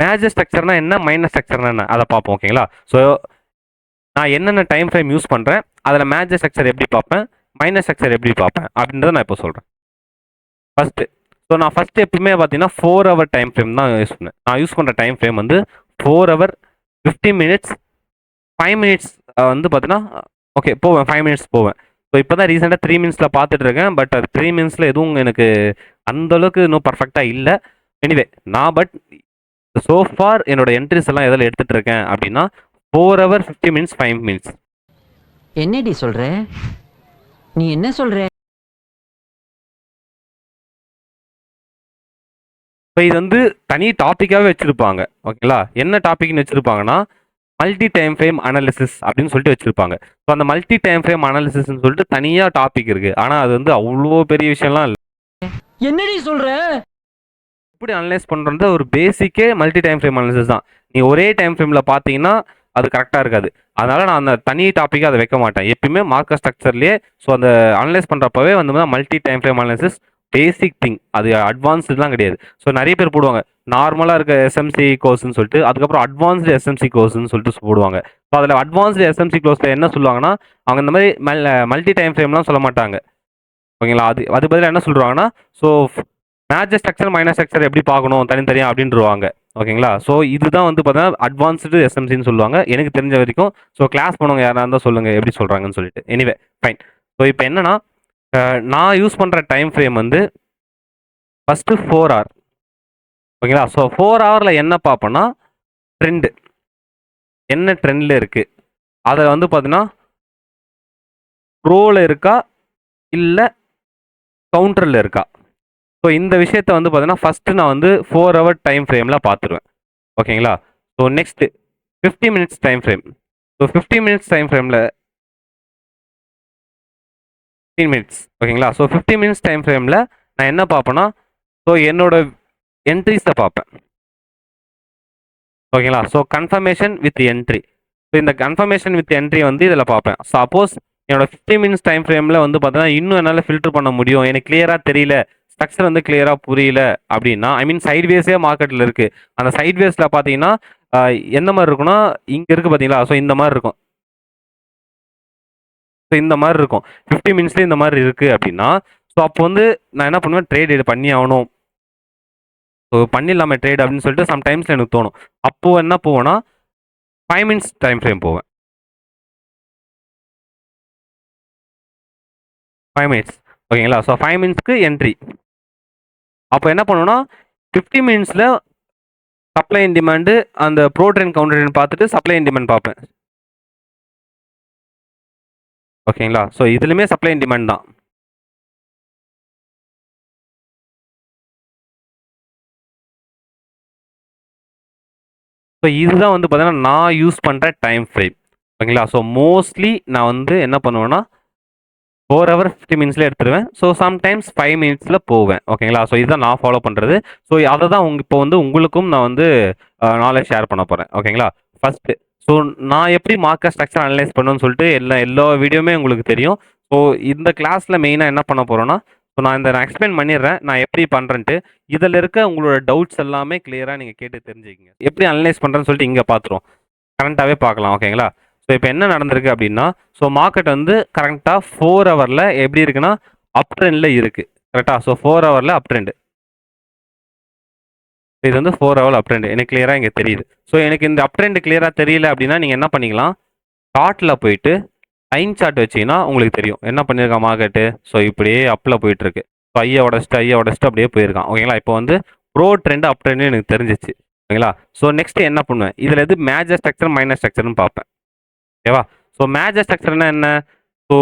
Major ஸ்ட்ரக்சர்னா என்ன minor ஸ்ட்ரக்சர்னா என்ன? அதை பார்ப்போம் ஓகேங்களா ஸோ நான் என்னென்ன டைம் ஃப்ரேம் யூஸ் பண்ணுறேன் அதில் மேஜர் ஸ்ட்ரக்சர் எப்படி பார்ப்பேன் மைனர் ஸ்ட்ரக்சர் எப்படி பார்ப்பேன் அப்படின்றத நான் இப்போ சொல்கிறேன் ஃபஸ்ட்டு ஸோ நான் ஃபஸ்ட்டு எப்பவுமே பார்த்தீங்கன்னா ஃபோர் ஹவர் டைம் ஃப்ரேம் தான் யூஸ் பண்ணேன். நான் யூஸ் பண்ணுற டைம் ஃப்ரேம் வந்து four hour fifty minutes five minutes வந்து பார்த்தீங்கன்னா ஓகே போவேன் ஃபைவ் மினிட்ஸ் போவேன். ஸோ இப்போ தான் ரீசெண்டாக த்ரீ மினிட்ஸில் பார்த்துட்டு இருக்கேன் பட் அது த்ரீ மினிட்ஸில் எதுவும் எனக்கு அந்தளவுக்கு இன்னும் பர்ஃபெக்டாக இல்லை. எனிவே நான் பட் so far என்னோட என்ட்ரிஸ் எல்லாம் எதில் எடுத்துட்டு இருக்கேன் அப்படின்னா four hour fifty minutes five minutes என்னடி சொல்ற? நீ என்ன சொல்ற? இப்போ இது வந்து தனி டாப்பிக்காகவே வச்சுருப்பாங்க ஓகேங்களா என்ன டாபிக்னு வச்சுருப்பாங்கன்னா மல்டி டைம் ஃப்ரேம் அனாலிசிஸ் அப்படின்னு சொல்லிட்டு வச்சுருப்பாங்க. ஸோ அந்த மல்டி டைம் ஃப்ரேம் அனாலிசிஸ்னு சொல்லிட்டு தனியாக டாபிக் இருக்குது ஆனால் அது வந்து அவ்வளோ பெரிய விஷயம்லாம் இல்லை. என்னடி சொல்ற? எப்படி அனலைஸ் பண்ணுறது ஒரு பேசிக்கே மல்டி டைம் ஃப்ரேம் அனாலிசிஸ் தான். நீ ஒரே டைம் ஃப்ரேமில் பார்த்தீங்கன்னா அது கரெக்டாக இருக்காது. அதனால் நான் அந்த தனி டாப்பிக்காக அதை வைக்க மாட்டேன். எப்பயுமே மார்க்கர் ஸ்ட்ரக்சர்லேயே ஸோ அந்த அனலைஸ் பண்ணுறப்பவே வந்து multi time frame analysis basic thing அது அட்வான்ஸ்டுலாம் கிடையாது. ஸோ நிறைய பேர் போடுவாங்க. நார்மலாக இருக்க எஸ்எம்சி கோர்ஸ்னு சொல்லிட்டு அதுக்கப்புறம் அட்வான்ஸ்டு எஸ்எம்சி கோர்ஸ்னு சொல்லிட்டு போடுவாங்க. ஸோ அதில் அட்வான்ஸ்டு எஸ்எம்சி கோர்ஸில் என்ன சொல்லுவாங்கன்னா அவங்க இந்த மாதிரி மல் மல்டி டைம் ஃப்ரேம்லாம் சொல்ல மாட்டாங்க. ஓகேங்களா? அது அது பதிலாக என்ன சொல்கிறாங்கன்னா so major structure minor structure எப்படி பார்க்கணும் தனித்தனியாக அப்படின்றவாங்க ஓகேங்களா ஸோ இதுதான் வந்து பார்த்தீங்கன்னா அட்வான்ஸ்டு எஸ்எம்சின்னு சொல்லுவாங்க. எனக்கு தெரிஞ்ச வரைக்கும் ஸோ கிளாஸ் போனவங்க யாராக இருந்தால் சொல்லுங்கள் எப்படி சொல்கிறாங்கன்னு சொல்லிட்டு. எனிவே ஃபைன் ஸோ இப்போ என்னென்னா நான் யூஸ் பண்ணுற டைம் ஃப்ரேம் வந்து ஃபஸ்ட்டு ஃபோர் ஹவர் ஓகேங்களா ஸோ ஃபோர் ஹவரில் என்ன பார்ப்போன்னா ட்ரெண்டு என்ன ட்ரெண்டில் இருக்குது அதில் வந்து பார்த்தீங்கன்னா ப்ரோவில் இருக்கா? இல்லை கவுண்டரில் இருக்கா? ஸோ இந்த விஷயத்த வந்து பார்த்தீங்கன்னா ஃபஸ்ட்டு நான் வந்து ஃபோர் ஹவர் டைம் ஃப்ரேமில் பார்த்துருவேன் ஓகேங்களா? So next fifty minutes time frame so fifty minutes time ஃப்ரேமில் ஃபிஃப்டீன் மினிட்ஸ் ஓகேங்களா? ஸோ ஃபிஃப்டி மினிட்ஸ் டைம் ஃப்ரேமில் நான் என்ன பார்ப்பேன்னா ஸோ என்னோட என்ட்ரிஸை பார்ப்பேன் ஓகேங்களா? So confirmation with entry so இந்த கன்ஃபர்மேஷன் வித் என்ட்ரி வந்து இதில் பார்ப்பேன் சப்போஸ் என்னோட ஃபிஃப்டி மினிட்ஸ் டைம் ஃப்ரேமில் வந்து பார்த்தீங்கன்னா இன்னும் என்னால் ஃபில்டர் பண்ண முடியும். எனக்கு கிளியராக தெரியல. ஸ்ட்ரக்சர் வந்து கிளியராக புரியல அப்படின்னா ஐ மீன் சைட்வேஸே மார்க்கெட்டில் இருக்குது அந்த சைட்வேஸில் பார்த்தீங்கன்னா எந்த மாதிரி இருக்குன்னா இங்கே இருக்குது பார்த்தீங்களா? ஸோ இந்த மாதிரி இருக்கும். ஸோ இந்த மாதிரி இருக்கும். ஃபிஃப்டி மினிட்ஸ்லேயே இந்த மாதிரி இருக்குது அப்படின்னா ஸோ அப்போ வந்து நான் என்ன பண்ணுவேன்? ட்ரேட் இது பண்ணி ஆகணும். ஸோ பண்ணிடலாமே ட்ரேட் அப்படின்னு சொல்லிட்டு சம்டைம்ஸில் எனக்கு தோணும். அப்போது என்ன போவேன்னா ஃபைவ் மினிட்ஸ் டைம் ஃப்ரேம் போவேன். ஃபைவ் மினிட்ஸ் ஓகேங்களா ஸோ ஃபைவ் மினிட்ஸ்க்கு என்ட்ரி அப்போ என்ன பண்ணுவேன்னா ஃபிஃப்டி மினிட்ஸில் சப்ளை அண்ட் டிமாண்டு அந்த ப்ரோ ட்ரெயின் கவுண்டர் ட்ரெயின் பார்த்துட்டு சப்ளை அண்ட் டிமாண்ட் பார்ப்பேன். ஓகேங்களா ஸோ இதுலையுமே சப்ளை அண்ட் டிமாண்ட் தான். ஸோ இதுதான் வந்து பார்த்தீங்கன்னா நான் யூஸ் பண்ணுற டைம் ஃப்ரேம் ஓகேங்களா ஸோ மோஸ்ட்லி நான் வந்து என்ன பண்ணுவேன்னா ஃபோர் ஹவர் ஃபிஃப்டி மினிட்ஸில் எடுத்துருவேன். ஸோ சம்டைம்ஸ் ஃபைவ் மினிட்ஸில் போவேன். ஓகேங்களா ஸோ இதுதான் நான் ஃபாலோ பண்ணுறது ஸோ அதை தான் உங்க இப்போ வந்து உங்களுக்கும் நான் வந்து நாலேஜ் ஷேர் பண்ண போகிறேன் ஓகேங்களா ஃபஸ்ட்டு ஸோ நான் எப்படி மார்க்கர் ஸ்ட்ரக்சர் அனலைஸ் பண்ணுன்னு சொல்லிட்டு எல்லா எல்லா வீடியோமே உங்களுக்கு தெரியும். ஸோ இந்த கிளாஸில் மெயினாக என்ன பண்ண போகிறோன்னா ஸோ நான் இந்த நான் எக்ஸ்பிளைன் பண்ணிடுறேன். நான் எப்படி பண்ணுறேன்ட்டு இதில் இருக்க உங்களோட டவுட்ஸ் எல்லாமே கிளியராக நீங்கள் கேட்டு தெரிஞ்சுக்கிங்க. எப்படி அனலைஸ் பண்ணுறேன்னு சொல்லிட்டு இங்கே பார்த்துருவோம் கரண்ட்டாகவே பார்க்கலாம் ஓகேங்களா ஸோ இப்போ என்ன நடந்திருக்கு அப்படின்னா ஸோ மார்க்கெட் வந்து கரெக்டாக ஃபோர் ஹவரில் எப்படி இருக்குன்னா அப் ட்ரெண்டில் இருக்குது கரெக்டாக ஸோ ஃபோர் ஹவரில் அப் ட்ரெண்டு இது வந்து ஃபோர் ஹவர் அப் ட்ரெண்டு எனக்கு கிளியராக இங்கே தெரியுது. ஸோ எனக்கு இந்த அப் ட்ரெண்டு கிளியராக தெரியல அப்படின்னா நீங்கள் என்ன பண்ணிக்கலாம்? சார்ட்டில் போயிட்டு லைன் சார்ட் வச்சீங்கன்னா உங்களுக்கு தெரியும். என்ன பண்ணியிருக்கான் மார்க்கெட்டு ஸோ இப்படியே அப்பில் போயிட்டுருக்கு. ஸோ ஐயை உடச்சிட்டு ஐயை உடச்சிட்டு அப்படியே போயிருக்கான். ஓகேங்களா இப்போ வந்து ப்ரோ ட்ரெண்டு அப் ட்ரெண்டு எனக்கு தெரிஞ்சிச்சு. ஓகேங்களா ஸோ நெக்ஸ்ட் என்ன பண்ணுவேன்? இதில் எது மேஜர் ஸ்ட்ரக்சர் மைனர் ஸ்ட்ரக்சர்னு பார்ப்பேன். ஓகேவா? ஸோ மேஜர் ஸ்ட்ரக்சர்னா என்ன? ஸோ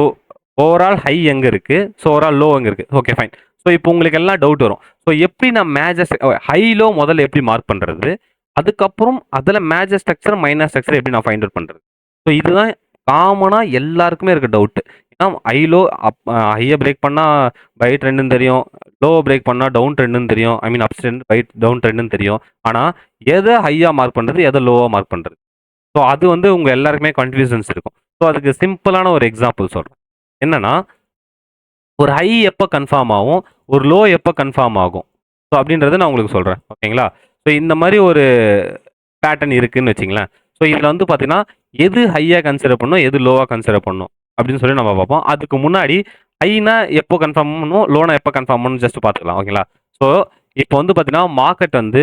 ஓவரால் ஹை எங்கே இருக்குது ஸோ ஓவரால் லோ எங்கே இருக்குது ஓகே ஃபைன் ஸோ இப்போ உங்களுக்கு எல்லாம் டவுட் வரும். ஸோ எப்படி நான் மேஜர் ஹை லோ முதல்ல எப்படி மார்க் பண்ணுறது அதுக்கப்புறம் அதில் மேஜர் ஸ்ட்ரக்சர் மைனர் ஸ்ட்ரக்சர் எப்படி நான் ஃபைண்ட் அவுட் பண்ணுறது ஸோ இதுதான் காமனாக எல்லாருக்குமே இருக்க டவுட்டு ஏன்னா ஹை லோ அப் ஹையை பிரேக் பண்ணால் பை ட்ரெண்டுன்னு தெரியும். லோவை பிரேக் பண்ணால் டவுன் ட்ரெண்டுன்னு தெரியும். I mean up trend by down ட்ரெண்டுன்னு தெரியும். ஆனால் எதை ஹையாக மார்க் பண்ணுறது எதை லோவாக மார்க் பண்ணுறது ஸோ அது வந்து உங்கள் எல்லாருக்குமே கன்ஃபியூஷன்ஸ் இருக்கும். ஸோ அதுக்கு சிம்பிளான ஒரு எக்ஸாம்பிள் சொல்கிறேன் என்னன்னா ஒரு ஹை எப்போ கன்ஃபார்ம் ஆகும் ஒரு லோ எப்போ கன்ஃபார்ம் ஆகும்? ஸோ அப்படின்றத நான் உங்களுக்கு சொல்கிறேன் ஓகேங்களா? ஸோ இந்த மாதிரி ஒரு பேட்டர்ன் இருக்குதுன்னு வச்சிங்களேன். ஸோ இதில் வந்து பார்த்தீங்கன்னா எது ஹையாக கன்சிடர் பண்ணும் எது லோவாக கன்சிடர் பண்ணும்? அப்படின்னு சொல்லி நம்ம பார்ப்போம். அதுக்கு முன்னாடி ஹைனா எப்போ கன்ஃபார்ம் பண்ணணும் லோனை எப்போ கன்ஃபார்ம் பண்ணணும் ஜஸ்ட் பார்த்துக்கலாம். ஓகேங்களா? ஸோ இப்போ வந்து பார்த்தீங்கன்னா மார்க்கெட் வந்து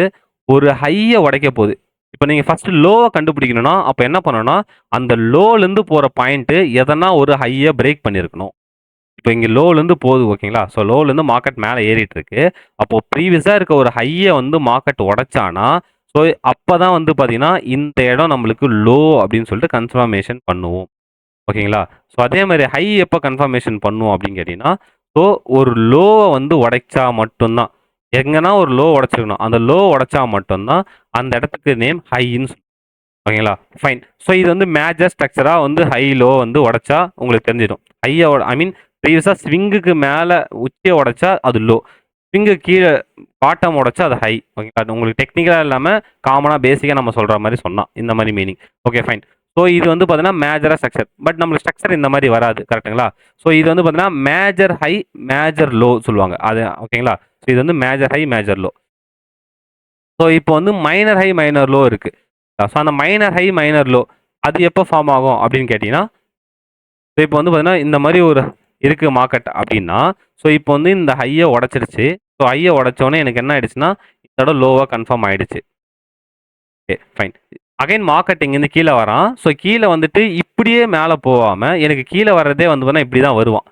ஒரு ஹையை உடைக்க போகுது. இப்போ நீங்கள் ஃபஸ்ட்டு லோவை கண்டுபிடிக்கணும்னா அப்போ என்ன பண்ணணும்னா அந்த லோலேருந்து போகிற பாயிண்ட்டு எதனா ஒரு ஹையை பிரேக் பண்ணியிருக்கணும் இப்போ இங்கே லோலேருந்து போகுது ஓகேங்களா? ஸோ லோலேருந்து மார்க்கெட் மேலே ஏறிட்டு இருக்கு அப்போது ப்ரீவியஸாக இருக்க ஒரு ஹையை வந்து மார்க்கெட் உடச்சானா ஸோ அப்போ தான் வந்து பார்த்தீங்கன்னா இந்த இடம் நம்மளுக்கு லோ அப்படின்னு சொல்லிட்டு கன்ஃபர்மேஷன் பண்ணுவோம். ஓகேங்களா? ஸோ அதே மாதிரி ஹை எப்போ கன்ஃபர்மேஷன் பண்ணுவோம் அப்படின்னு கேட்டிங்கன்னா ஸோ ஒரு லோவை வந்து உடைச்சா மட்டும்தான். எங்கன்னா ஒரு லோ உடைச்சிருக்கணும். அந்த லோ உடச்சா மட்டும்தான் அந்த இடத்துக்கு நேம் ஹைன்னு ஓகேங்களா? ஃபைன் ஸோ இது வந்து மேஜர் ஸ்ட்ரக்சராக வந்து ஹை லோ வந்து உடச்சா உங்களுக்கு தெரிஞ்சிடும். ஹையை ஐ மீன் ப்ரீவியஸாக ஸ்விங்குக்கு மேலே உச்சியை உடைச்சா அது லோ ஸ்விங்கு கீழே பாட்டம் உடைச்சா அது ஹை ஓகேங்களா? அது உங்களுக்கு டெக்னிக்கலாக இல்லாமல் காமனாக பேசிக்காக நம்ம சொல்கிற மாதிரி சொன்னால் இந்த மாதிரி மீனிங் ஓகே ஃபைன் ஸோ இது வந்து பார்த்தீங்கன்னா மேஜராக ஸ்ட்ரக்சர் பட் நம்மளுக்கு ஸ்ட்ரக்சர் இந்த மாதிரி வராது கரெக்ட்டுங்களா ஸோ இது வந்து பார்த்தீங்கன்னா மேஜர் ஹை மேஜர் லோ சொல்லுவாங்க. அது ஓகேங்களா ஸோ இது வந்து major high major low so இப்போ வந்து மைனர் ஹை மைனர் லோ இருக்குது ஸோ அந்த மைனர் ஹை மைனர் லோ அது எப்போ ஃபார்ம் ஆகும் அப்படின்னு கேட்டிங்கன்னா ஸோ இப்போ வந்து பார்த்தீங்கன்னா இந்த மாதிரி ஒரு இருக்கு மார்க்கெட் அப்படின்னா ஸோ இப்போ வந்து இந்த ஹையை உடச்சிருச்சு. ஸோ ஹையை உடச்சோடனே எனக்கு என்ன ஆயிடுச்சுன்னா இதோட லோவாக கன்ஃபார்ம் ஆயிடுச்சு. ஓகே ஃபைன் அகைன் மார்க்கெட் இங்கேருந்து கீழே வரான். ஸோ கீழே வந்துட்டு இப்படியே மேலே போகாமல் எனக்கு கீழே வர்றதே வந்து பார்த்தா இப்படி தான் வருவான்.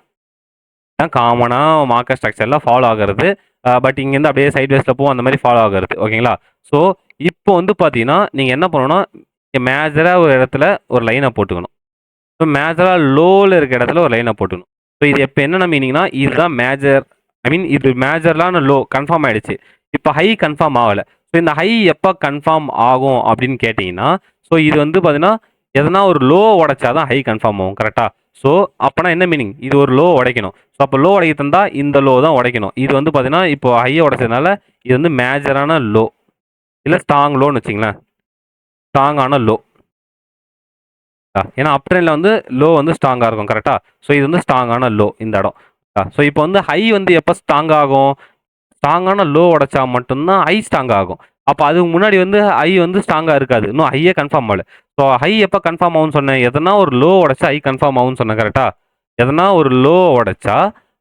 தான் காமனாக மார்க்கெட் ஸ்ட்ரக்சர்லாம் ஃபாலோ ஆகிறது. பட் இங்கேருந்து அப்படியே சைட் வேஸில் போகும் அந்த மாதிரி ஃபாலோ ஆகிறது. ஓகேங்களா ஸோ இப்போ வந்து பார்த்தீங்கன்னா நீங்கள் என்ன பண்ணணும்னா மேஜராக ஒரு இடத்துல ஒரு லைனை போட்டுக்கணும். ஸோ மேஜராக லோவில் இருக்க இடத்துல ஒரு லைனை போட்டுக்கணும். ஸோ இது இப்போ என்னென்ன மீனிங்னா இதுதான் மேஜர் ஐ மீன் இது மேஜர்லான லோ கன்ஃபார்ம் ஆகிடுச்சு இப்போ ஹை கன்ஃபார்ம் ஆகலை. ஸோ இந்த ஹை எப்போ கன்ஃபார்ம் ஆகும் அப்படின்னு கேட்டிங்கன்னா ஸோ இது வந்து பார்த்தீங்கன்னா எதனா ஒரு லோ உடைச்சா தான் ஹை கன்ஃபார்ம் ஆகும் கரெக்டாக ஸோ அப்போனா என்ன மீனிங் இது ஒரு லோ உடைக்கணும். ஸோ அப்போ லோ உடைக்க தந்தா இந்த லோ தான் உடைக்கணும். இது வந்து பார்த்தீங்கன்னா இப்போ ஹையை உடைச்சதுனால இது வந்து மேஜரான லோ இல்லை ஸ்ட்ராங் லோன்னு வச்சிங்களேன் ஸ்ட்ராங்கான லோ ஏன்னா அப் ட்ரெண்டில் வந்து லோ வந்து ஸ்ட்ராங்காக இருக்கும் கரெக்டாக ஸோ இது வந்து ஸ்ட்ராங்கான லோ இந்த இடம். ஸோ இப்போ வந்து ஹை வந்து எப்போ ஸ்ட்ராங் ஆகும்? ஸ்ட்ராங்கான லோ உடைச்சா மட்டும்தான் ஹை ஸ்ட்ராங் ஆகும். அப்போ அதுக்கு முன்னாடி வந்து ஹை வந்து ஸ்ட்ராங்காக இருக்காது. இன்னும் ஹையே கன்ஃபார்ம் ஆகல. ஸோ ஹை எப்போ கன்ஃபார்ம் ஆகும்னு சொன்னேன். எதனா ஒரு லோ உடச்சா ஹை கன்ஃபார்ம் ஆகும்னு சொன்னேன் கரெக்டாக எதனா ஒரு லோ உடைச்சா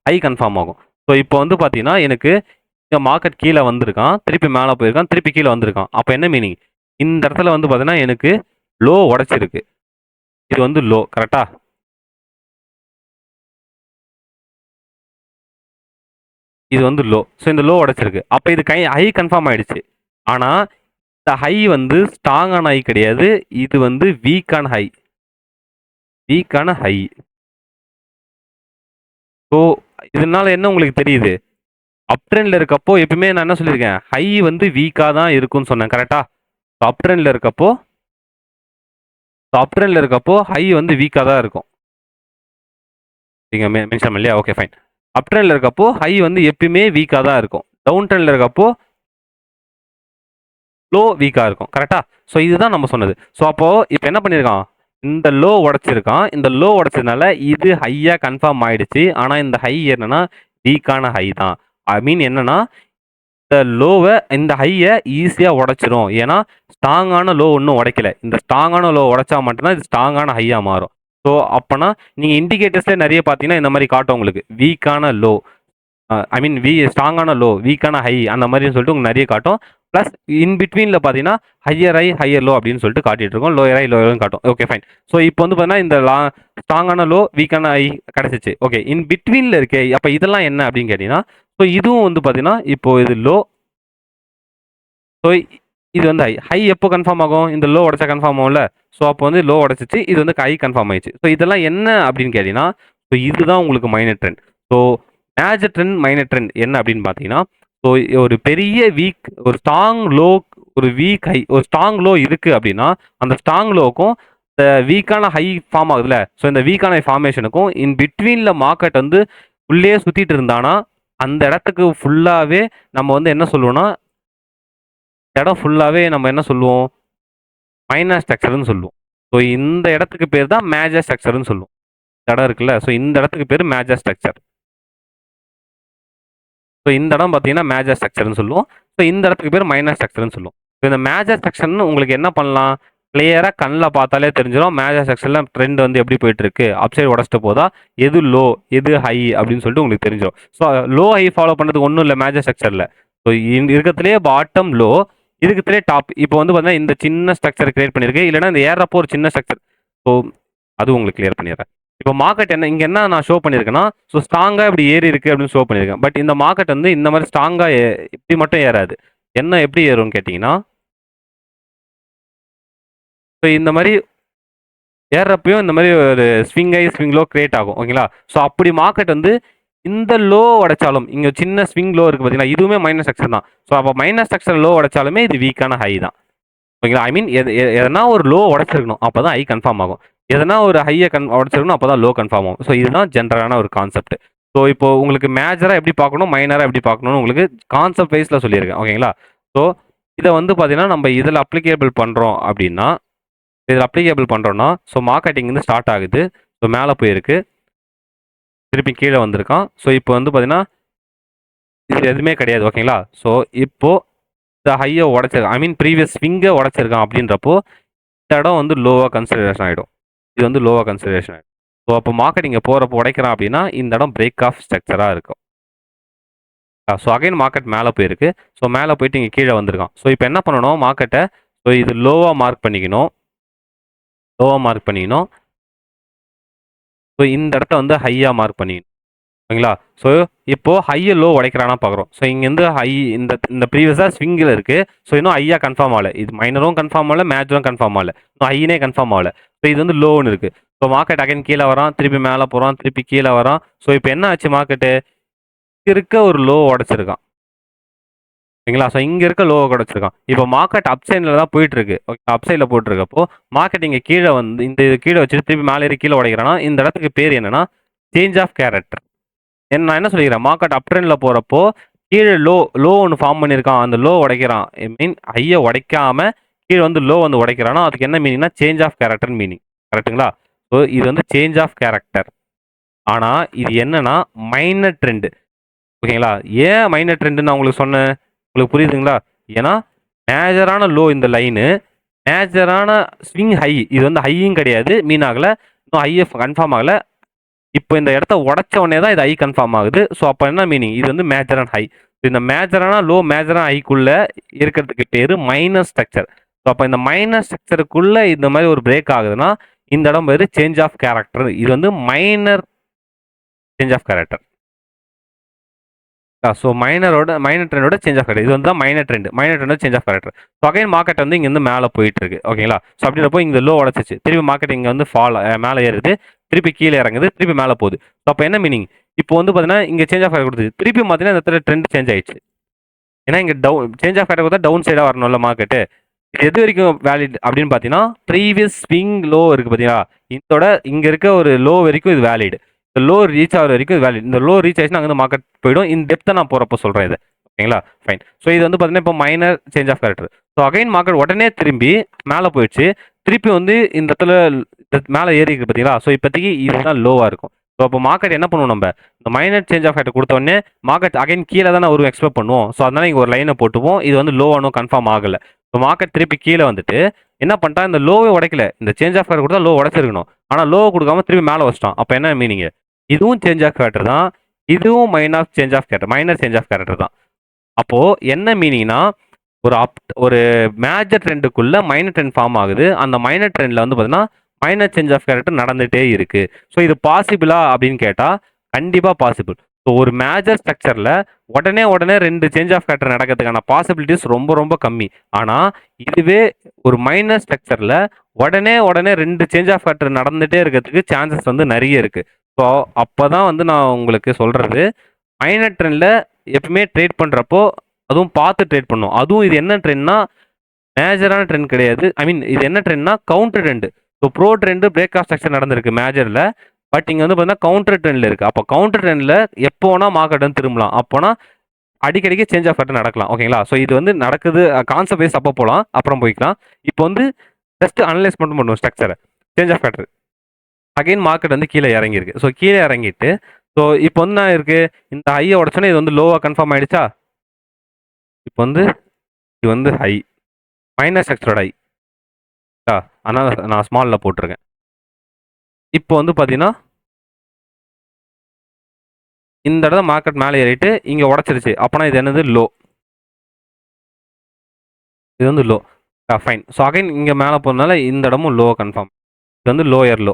ஹை கன்ஃபார்ம் ஆகும். ஸோ இப்போ வந்து பார்த்தீங்கன்னா எனக்கு இந்த மார்க்கெட் கீழே வந்திருக்கான். திருப்பி மேலே போயிருக்கான். திருப்பி கீழே வந்திருக்கான். அப்போ என்ன மீனிங் இந்த இடத்துல வந்து பார்த்தீங்கன்னா எனக்கு லோ உடைச்சிருக்கு. இது வந்து லோ கரெக்டாக இது வந்து லோ ஸோ இந்த லோ உடைச்சிருக்கு. அப்போ இது கை ஹை கன்ஃபார்ம் ஆயிடுச்சு. ஆனால் இந்த ஹை வந்து ஸ்ட்ராங்கான ஹை கிடையாது. இது வந்து வீக்கான ஹை வீக்கான ஹை ஸோ இதனால என்ன உங்களுக்கு தெரியுது? அப் ட்ரெண்டில் இருக்கப்போ எப்பயுமே நான் என்ன சொல்லியிருக்கேன்? ஹை வந்து வீக்காக தான் இருக்கும்னு சொன்னேன் கரெக்டாக ஸோ அப் ட்ரெண்டில் இருக்கப்போ ஸோ அப் ட்ரெண்டில் இருக்கப்போ ஹை வந்து வீக்காக தான் இருக்கும். நீங்கள் மென்ஷன் இல்லையா ஓகே ஃபைன் அப் ட்ரெண்டில் இருக்கப்போ ஹை வந்து எப்பயுமே வீக்காக தான் இருக்கும். டவுன் ட்ரெண்டில் இருக்கப்போ லோ வீக்காக இருக்கும். கரெக்டாக ஸோ இதுதான் நம்ம சொன்னது. ஸோ அப்போது இப்போ என்ன பண்ணியிருக்கான்? இந்த லோ உடச்சிருக்கான். இந்த லோ உடச்சதுனால இது ஹையாக கன்ஃபார்ம் ஆயிடுச்சு. ஆனால் இந்த ஹை என்னன்னா வீக்கான ஹை தான். ஐ மீன் என்னன்னா இந்த லோவை இந்த ஹையை ஈஸியாக உடைச்சிரும். ஏன்னா ஸ்ட்ராங்கான லோ ஒன்றும் உடைக்கல. இந்த ஸ்ட்ராங்கான லோ உடைச்சா மட்டும்தான் இது ஸ்ட்ராங்கான ஹையாக மாறும். ஸோ அப்போனா நீங்கள் இண்டிகேட்டர்ஸ்லேயே நிறைய பார்த்தீங்கன்னா இந்த மாதிரி காட்டும் உங்களுக்கு. வீக்கான லோ ஐ மீன் வீ ஸ்ட்ராங்கான லோ வீக்கான ஹை அந்த மாதிரின்னு சொல்லிட்டு உங்களுக்கு நிறைய காட்டும். ப்ளஸ் இன் பிட்வீனில் பார்த்தீங்கன்னா ஹையர் ஹை ஹையர் லோ அப்படின்னு சொல்லிட்டு காட்டிட்டு இருக்கோம். லோயர் ஹை லோயர்னு காட்டும். ஓகே ஃபைன் ஸோ இப்போ வந்து பார்த்தீங்கன்னா இந்த லா ஸ்ட்ராங்கான லோ வீக்கான ஹை கிடச்சிச்சு. ஓகே இன் பிட்வீனில் இருக்கே அப்போ இதெல்லாம் என்ன அப்படின்னு கேட்டிங்கன்னா ஸோ இதுவும் வந்து பார்த்தீங்கன்னா இப்போ இது லோ ஸோ இது வந்து ஹை ஹை எப்போ கன்ஃபார்ம் ஆகும்? இந்த லோ உடச்சா கன்ஃபார்ம் ஆகும்ல? ஸோ அப்போ வந்து லோ உடச்சிச்சு. இது வந்து ஹை கன்ஃபார்ம் ஆயிடுச்சு. ஸோ இதெல்லாம் என்ன அப்படின்னு கேட்டிங்கன்னா ஸோ இதுதான் உங்களுக்கு minor trend so major trend minor trend என்ன அப்படின்னு பார்த்தீங்கன்னா ஸோ ஒரு பெரிய வீக் ஒரு ஸ்ட்ராங் லோ ஒரு வீக் ஹை ஒரு ஸ்ட்ராங் லோ இருக்குது அப்படின்னா அந்த ஸ்ட்ராங் லோக்கும் இந்த வீக்கான ஹை ஃபார்ம் ஆகுதுல்ல? ஸோ இந்த வீக்கான ஃபார்மேஷனுக்கும் இன் பிட்வீனில் மார்க்கெட் வந்து உள்ளே சுற்றிட்டு இருந்தானா அந்த இடத்துக்கு ஃபுல்லாகவே நம்ம வந்து என்ன சொல்லுவோம்னா இடம் ஃபுல்லாகவே நம்ம என்ன சொல்லுவோம்? மைனா ஸ்ட்ரக்சர்னு சொல்லுவோம். ஸோ இந்த இடத்துக்கு பேர் தான் மேஜர் ஸ்ட்ரக்சர்னு சொல்லுவோம். இடம் இருக்குல்ல ஸோ இந்த இடத்துக்கு பேர் மேஜர் ஸ்ட்ரக்சர் ஸோ இந்த இடம் பார்த்தீங்கன்னா மேஜர் ஸ்ட்ரக்சர்னு சொல்லுவோம். ஸோ இந்த இடத்துக்கு பேர் மைனர் ஸ்ட்ரக்சர்னு சொல்லுவோம். ஸோ இந்த மேஜர் ஸ்ட்ரக்சர்னு உங்களுக்கு என்ன பண்ணலாம்? கிளியராக கண்ணில் பார்த்தாலே தெரிஞ்சிடும் மேஜர் ஸ்ட்ரக்சரில் ட்ரெண்ட் வந்து எப்படி போயிட்டுருக்கு அப்சைட் உடச்சிட்டு போதா? எது லோ எது ஹை அப்படின்னு சொல்லிட்டு உங்களுக்கு தெரிஞ்சிடும் ஸோ லோ ஹை ஃபாலோ பண்ணுறதுக்கு ஒன்றும் இல்லை மேஜர் ஸ்ட்ரக்சரில் ஸோ இருக்கிறதுலே பாட்டம் லோ இருக்கிறதுலே டாப் இப்போ வந்து பார்த்தீங்கன்னா இந்த சின்ன ஸ்ட்ரக்சர் கிரியேட் பண்ணியிருக்கு இல்லைனா இந்த ஏறப்போ ஒரு சின்ன ஸ்ட்ரக்சர் ஸோ அது உங்களுக்கு கிளியர் பண்ணிடுறேன். இப்போ மார்க்கெட் என்ன இங்கே என்ன நான் ஷோ பண்ணியிருக்கேன்னா ஸோ ஸ்ட்ராங்காக இப்படி ஏறி இருக்குது அப்படின்னு ஷோ பண்ணியிருக்கேன். பட் இந்த மார்க்கெட் வந்து இந்த மாதிரி ஸ்ட்ராங்காக இப்படி மட்டும் ஏறாது. என்ன எப்படி ஏறும்னு கேட்டிங்கன்னா ஸோ இந்த மாதிரி ஏறுறப்பையும் இந்த மாதிரி ஒரு swing high swing low create ஆகும். ஓகேங்களா? ஸோ அப்படி மார்க்கெட் வந்து இந்த லோ உடைச்சாலும் இங்கே சின்ன ஸ்விங் லோ இருக்குது பார்த்தீங்கன்னா இதுவுமே மைனஸ் ஸ்ட்ரக்சர் தான். ஸோ அப்போ மைனஸ் ஸ்ட்ரக்சர் லோ உடைச்சாலுமே இது வீக்கான ஹை தான். ஓகேங்களா? ஐ மீன் எது எதனா ஒரு லோ உடச்சிருக்கணும் அப்போ தான் ஹை கன்ஃபார்ம் ஆகும். எதனா ஒரு ஹையை கன் உடச்சிருக்கணும் அப்போ தான் லோ கன்ஃபார்ம் ஆகும். ஸோ இதுதான் ஜென்ரலான ஒரு கான்செப்ட் ஸோ இப்போ உங்களுக்கு மேஜராக எப்படி பார்க்கணும் மைனராக எப்படி பார்க்கணும்னு உங்களுக்கு கான்செப்ட் வைஸில் சொல்லியிருக்கேன். ஓகேங்களா? ஸோ இதை வந்து பார்த்தீங்கன்னா நம்ம இதில் அப்ளிகேபிள் பண்ணுறோம் அப்படின்னா இதில் அப்ளிகேபிள் பண்ணுறோன்னா ஸோ மார்க்கெட்டிங் வந்து ஸ்டார்ட் ஆகுது. ஸோ மேலே போயிருக்கு. திருப்பி கீழே வந்திருக்கான். ஸோ இப்போ வந்து பார்த்தீங்கன்னா இது எதுவுமே கிடையாது ஓகேங்களா ஸோ இப்போது இந்த ஹையை உடச்சிருக்கான். ஐ மீன் ப்ரீவியஸ் ஸ்விங்கை உடச்சிருக்கான் அப்படின்றப்போ இந்த இடம் வந்து லோவாக கன்சிடரேஷன் ஆகிடும் இது வந்து லோவாக கன்சிடரேஷன் ஆகிடும் ஸோ அப்போ மார்க்கெட் இங்கே போகிறப்போ உடைக்கிறான் அப்படின்னா இந்த இடம் பிரேக் ஆஃப் ஸ்ட்ரக்சராக இருக்கும். ஸோ அகைன் மார்க்கெட் மேலே போயிருக்கு. ஸோ மேலே போயிட்டு இங்கே கீழே வந்திருக்கான். ஸோ இப்போ என்ன பண்ணணும்? மார்க்கெட்டை ஸோ இது லோவாக மார்க் பண்ணிக்கணும். லோவாக மார்க் பண்ணிக்கணும். ஸோ இந்த இடத்த வந்து ஹையாக மார்க் பண்ணிக்கணும். ஓகேங்களா? ஸோ இப்போது ஹையை லோ உடைக்கிறானா பார்க்குறோம் ஸோ இங்கேருந்து ஹை இந்த இந்த ப்ரீவியஸாக ஸ்விங்கில் இருக்குது ஸோ இன்னும் ஹையாக கன்ஃபார்ம் ஆகலை. இது மைனரும் கன்ஃபார்ம் ஆகலை மேஜரும் கன்ஃபார்ம் ஆகலை. இன்னும் ஹையினே கன்ஃபார்ம் ஆகலை. ஸோ இது வந்து லோன்னு இருக்குது ஸோ மார்க்கெட் அகைன் கீழே வரான் திருப்பி மேலே போகிறான் திருப்பி கீழே வரான். ஸோ இப்போ என்ன ஆச்சு மார்க்கெட்டு இருக்க ஒரு லோ உடச்சிருக்கான். ஓகேங்களா ஸோ இங்கே இருக்க லோ கிடச்சிருக்கான் இப்போ மார்க்கெட் அப்சைனில் தான் போயிட்டுருக்கு. ஓகே அப்சைடில் போட்டிருக்கப்போ மார்க்கெட் இங்கே கீழே வந்து இந்த இது கீழே வச்சுட்டு திருப்பி மேலே ஏறி கீழே உடைக்கிறான்னா இந்த இடத்துக்கு பேர் என்னென்னா சேஞ்ச் ஆஃப் கேரக்டர் என்ன நான் என்ன சொல்லிக்கிறேன்? மார்க்கெட் அப் ட்ரெண்டில் போகிறப்போ கீழே லோ லோ ஒன்று ஃபார்ம் பண்ணியிருக்கான். அந்த லோ உடைக்கிறான். ஐ மீன் ஐயை உடைக்காமல் கீழே வந்து லோ வந்து உடைக்கிறான்னா அதுக்கு என்ன மீனிங்னா சேஞ்ச் ஆஃப் கேரக்டர் மீனிங் கரெக்ட்டுங்களா ஸோ இது வந்து சேஞ்ச் ஆஃப் கேரக்டர் ஆனால் இது என்னன்னா மைனர் ட்ரெண்டு ஓகேங்களா ஏன் மைனர் ட்ரெண்டுன்னு நான் உங்களுக்கு சொன்னேன்? உங்களுக்கு புரியுதுங்களா? ஏன்னா மேஜரான லோ இந்த லைனு மேஜரான ஸ்விங் ஹை இது வந்து ஹையும் கிடையாது மீன் ஆகலை இன்னும் ஹையை கன்ஃபார்ம் ஆகலை. இப்போ இந்த இடத்த உடச்ச உடனே தான் இது ஹை கன்ஃபார்ம் ஆகுது. ஸோ அப்போ என்ன மீனிங் இது வந்து மேஜரான ஹை இந்த மேஜரான லோ மேஜரான ஹைக்குள்ள இருக்கிறதுக்கு பேர் மைனஸ் ஸ்ட்ரக்சர் ஸோ அப்போ இந்த மைனஸ் ஸ்ட்ரக்சருக்குள்ளே இந்த மாதிரி ஒரு பிரேக் ஆகுதுன்னா இந்த இடம் பேர் சேஞ்ச் ஆஃப் கேரக்டர் இது வந்து minor change of character so மைனரோட minor ட்ரெண்டோட சேஞ்ச் ஆஃப் கேரக்டர் இது வந்து minor trend minor ட்ரெண்டோட change of character so again market வந்து இங்கேருந்து மேலே போயிட்டு இருக்கு ஓகேங்களா ஸோ அப்படின்றப்போ இங்கே லோ உடச்சிச்சு திருப்பி மார்க்கெட் இங்கே வந்து ஃபால் மேலே ஏறுது. திருப்பி கீழே இறங்குது. திருப்பி மேலே போகுது. ஸோ அப்போ என்ன மீனிங் இப்போ வந்து பார்த்தீங்கன்னா இங்கே சேஞ்ச் ஆஃப் கேரக்டர் கொடுத்துச்சு. திருப்பி பார்த்தீங்கன்னா இந்த இடத்துல ட்ரெண்ட் சேஞ்ச் ஆயிடுச்சு. ஏன்னா இங்கே டவுன் சேஞ்ச் ஆஃப் கேரக்டர் கொடுத்தா டவுன் சைடாக வரணும்ல மார்க்கெட்டு எது வரைக்கும் வேலிட் அப்படின்னு பார்த்தீங்கன்னா ப்ரீவியஸ் ஸ்விங் லோ இருக்குது பார்த்தீங்களா இதோட இங்கே இருக்க ஒரு லோ வரைக்கும் இது வேலிட் இந்த லோ ரீச் ஆகிற வரைக்கும் இது இந்த லோ ரீச் ஆயிடுச்சுன்னா அங்கே மார்க்கெட் போயிடும். இந்த டெப்த்தை நான் போகிறப்போ சொல்கிறேன் இது. ஓகேங்களா ஃபைன் ஸோ இது வந்து பார்த்தீங்கன்னா இப்போ minor change of character so again market உடனே திரும்பி மேலே போயிடுச்சு. திருப்பி வந்து இந்த இடத்துல மேலே ஏறி இருக்கு பார்த்தீங்களா ஸோ இப்போதைக்கு இதுதான் லோவாக இருக்கும். ஸோ அப்போ மார்க்கெட் என்ன பண்ணுவோம் நம்ம? இந்த மைனர் சேஞ்ச் ஆஃப் கேரக்டர் கொடுத்த உடனே மார்க்கெட் அகைன் கீழே தானே ஒரு எக்ஸ்பெக்ட் பண்ணுவோம். ஸோ அதனால இங்கே ஒரு லைனை போட்டுவோம் இது வந்து லோவானும் கன்ஃபார்ம் ஆகலை. இப்போ மார்க்கெட் திருப்பி கீழே வந்துட்டு என்ன பண்ணிட்டா இந்த லோவே உடைக்கல. இந்த சேஞ்ச் ஆஃப் கேரக்டர் கொடுத்தா லோ உடைச்சிருக்கணும். ஆனால் லோ கொடுக்காம திருப்பி மேலே வச்சிட்டான். அப்போ என்ன மீனிங் இதுவும் சேஞ்ச் ஆஃப் கேரக்டர் தான். இதுவும் minor change of character minor change of character தான். அப்போது என்ன மீனிங்னா ஒரு அப் ஒரு மேஜர் ட்ரெண்டுக்குள்ள மைனர் ட்ரெண்ட் ஃபார்ம் ஆகுது. அந்த மைனர் ட்ரெண்டில் வந்து பார்த்தீங்கன்னா மைனர் சேஞ்ச் ஆஃப் கேரக்டர் நடந்துகிட்டே இருக்குது ஸோ இது பாசிபிளா அப்படின்னு கேட்டால் கண்டிப்பாக பாசிபிள் ஸோ ஒரு மேஜர் ஸ்ட்ரக்சரில் உடனே உடனே ரெண்டு சேஞ்ச் ஆஃப் கேரக்டர் நடக்கிறதுக்கான பாசிபிலிட்டிஸ் ரொம்ப ரொம்ப கம்மி. ஆனால் இதுவே ஒரு மைனர் ஸ்ட்ரக்சரில் உடனே உடனே ரெண்டு சேஞ்ச் ஆஃப் கேரக்டர் நடந்துகிட்டே இருக்கிறதுக்கு சான்சஸ் வந்து நிறைய இருக்குது ஸோ அப்போ தான் வந்து நான் உங்களுக்கு சொல்கிறது மைனர் ட்ரெண்டில் எப்பவுமே ட்ரேட் பண்ணுறப்போ அதுவும் பார்த்து ட்ரேட் பண்ணும். அதுவும் இது என்ன ட்ரெண்ட்னா மேஜரான ட்ரெண்ட் கிடையாது. ஐ மீன் இது என்ன ட்ரெண்ட்னா counter trend so pro trend break of structure நடந்திருக்கு மேஜரில் பட் இங்கே வந்து பார்த்தீங்கன்னா கவுண்டர் ட்ரெண்டில் இருக்குது அப்போ கவுண்டர் ட்ரெண்டில் எப்போ வேணால் மார்க்கெட் வந்து திரும்பலாம். அப்போனா அடிக்கடிக்கு சேஞ்ச் ஆஃப் கட்டு நடக்கலாம். ஓகேங்களா ஸோ இது வந்து நடக்குது கான்செப்ட் வைஸ் அப்போ போகலாம் அப்புறம் போய்க்கலாம். இப்போ வந்து ஜஸ்ட் அனலைஸ் மட்டும் பண்ணுவோம் ஸ்ட்ரக்சரை change of cutter again market வந்து கீழே இறங்கியிருக்கு. ஸோ கீழே இறங்கிட்டு ஸோ இப்போ வந்து நான் இருக்குது இந்த ஹையை உடச்சோன்னே இது வந்து லோவாக கன்ஃபார்ம் ஆகிடுச்சா இப்போ வந்து இது வந்து ஹை மைனஸ் ஸ்ட்ரக்சரோட ஹை அதனால் நான் ஸ்மாலில் போட்டிருக்கேன். இப்போ வந்து பார்த்தீங்கன்னா இந்த இடத்துல மார்க்கெட் மேலே ஏறிட்டு இங்கே உடச்சிருச்சு. அப்போனா இது என்னது? லோ இது வந்து லோ ஃபைன் ஸோ அகைன் இங்கே மேலே போகிறதுனால இந்த இடமும் லோ கன்ஃபார்ம் இது வந்து லோயர் லோ